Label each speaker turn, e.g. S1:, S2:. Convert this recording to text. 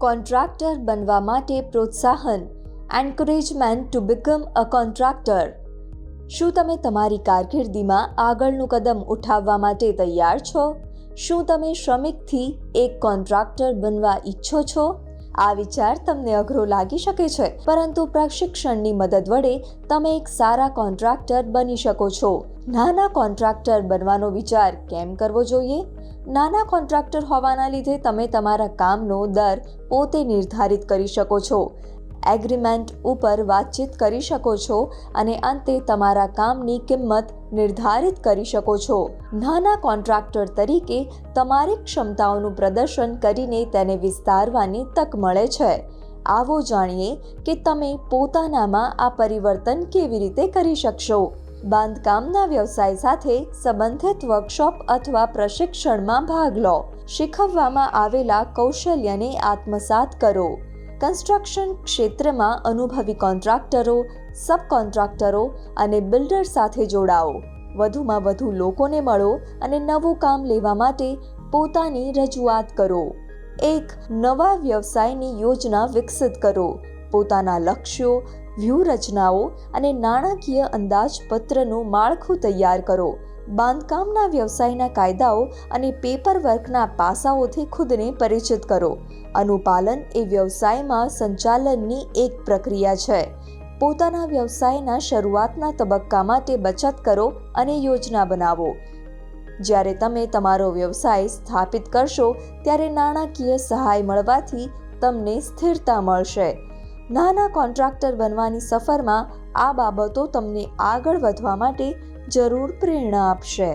S1: Contractor બનવા માટે પ્રોત્સાહન encouragement to become a contractor શું તમે તમારી કારકિર્દીમાં આગળનું કદમ ઉઠાવવા માટે તૈયાર છો? શું તમે શ્રમિકથી એક કોન્ટ્રાક્ટર બનવા ઈચ્છો છો? આ વિચાર તમને અઘરો લાગી શકે છે, પરંતુ પ્રશિક્ષણની મદદ વડે તમે એક સારા કોન્ટ્રાક્ટર બની શકો છો. નાના કોન્ટ્રાક્ટર બનવાનો વિચાર કેમ કરવો જોઈએ? નાના કોન્ટ્રાક્ટર હોવાના લીધે તમે તમારા કામનો દર પોતે નિર્ધારિત કરી શકો છો, એગ્રીમેન્ટ ઉપર વાતચીત કરી શકો છો અને અંતે તમારા કામની કિંમત નિર્ધારિત કરી શકો છો. નાના કોન્ટ્રાક્ટર તરીકે તમારી ક્ષમતાઓનું પ્રદર્શન કરીને તેને વિસ્તારવાની તક મળે છે. આવો જાણીએ કે તમે પોતાનામાં આ પરિવર્તન કેવી રીતે કરી શકશો. બાંધકામના વ્યવસાય સાથે સંબંધિત વર્કશોપ અથવા પ્રશિક્ષણમાં ભાગ લો. શીખવવામાં આવેલા કૌશલ્યને આત્મસાત કરો. કન્સ્ટ્રક્શન ક્ષેત્રમાં અનુભવી કોન્ટ્રાક્ટરો સબ કોન્ટ્રાક્ટરો અને બિલ્ડર સાથે જોડાઓ. વધુમાં વધુ લોકોને મળો અને નવું કામ લેવા માટે પોતાની રજૂઆત કરો. એક નવા વ્યવસાયની યોજના વિકસિત કરો. પોતાના લક્ષ્યો વ્યૂહરચનાઓ અને નાણાકીય અંદાજપત્રનું માળખું તૈયાર કરો. બાંધકામના વ્યવસાયના કાયદાઓ અને પેપર વર્કના પાસાઓથી ખુદને પરિચિત કરો. અનુપાલન એ વ્યવસાયમાં સંચાલનની એક પ્રક્રિયા છે. પોતાના વ્યવસાયના શરૂઆતના તબક્કા માટે બચત કરો અને યોજના બનાવો. જ્યારે તમે તમારો વ્યવસાય સ્થાપિત કરશો, ત્યારે નાણાકીય સહાય મળવાથી તમને સ્થિરતા મળશે. નાના કોન્ટ્રાક્ટર બનવાની સફરમાં આ બાબતો તમને આગળ વધવા માટે જરૂર પ્રેરણા આપશે.